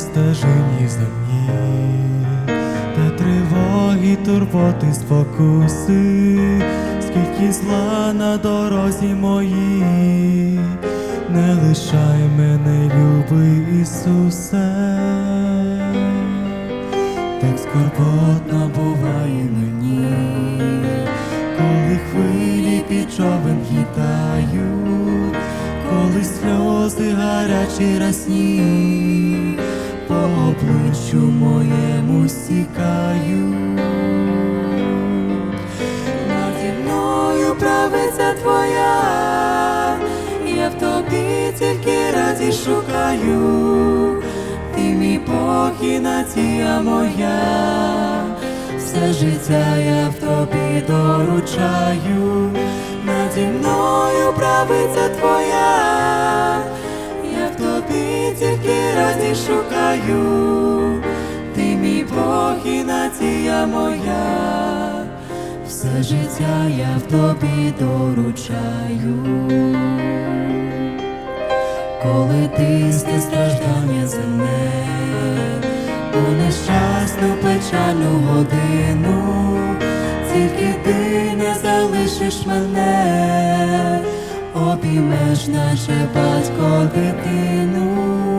стежині земні, де тривоги, турботи, спокуси, скільки зла на дорозі моїй, не лишай мене, любий Ісусе, так скорботно буває мені, коли хвилі під човен гітають, коли сльози гарячі рясні, по обличчю моєму стікають. Наді мною правиця твоя, я в тобі тільки раді шукаю, ти мій Бог і нація моя, все життя я в тобі доручаю, наді мною правиця твоя, шукаю, ти мій Бог і нація моя, все життя я в тобі доручаю. Коли тисне страждання земне, у нещасну печальну годину, тільки ти не залишиш мене, обіймеш наше батько дитину,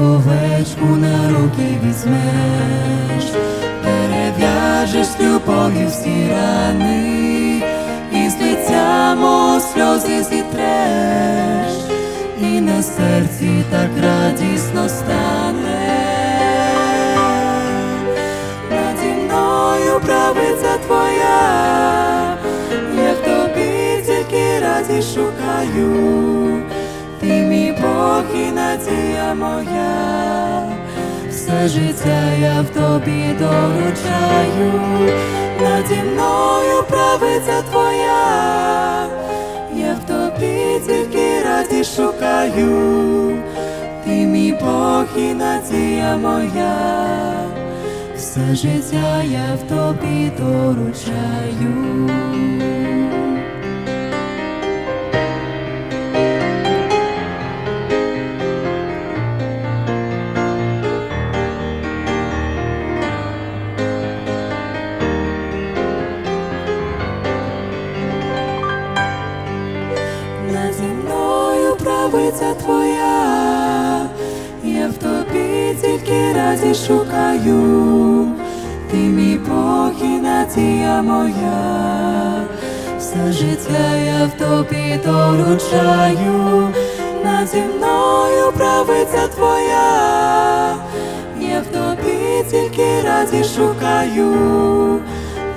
овечку на руки візьмеш, перев'яжеш любов'ю всі рани, і з лиця мого сльози зітреш, і на серці так радісно стане. Наді мною правиця твоя, я в тобі тільки раді шукаю, моя, все життя я в тобі доручаю, наді мною правиця твоя, я в тобі тільки раді шукаю, ти мій Бог і надія моя, все життя я в тобі доручаю. Наді мною правиця твоя, я в тобі тільки раді шукаю, ти мій Бог і надія моя, все життя я в тобі доручаю, наді мною правиця твоя, я в тобі тільки раді шукаю,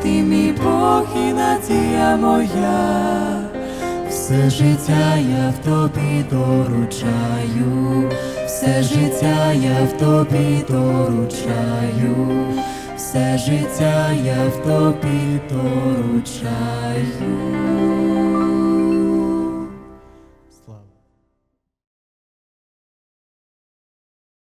ти мій Бог і надія моя все життя я в тобі доручаю, все життя я в тобі доручаю, все життя я в тобі доручаю.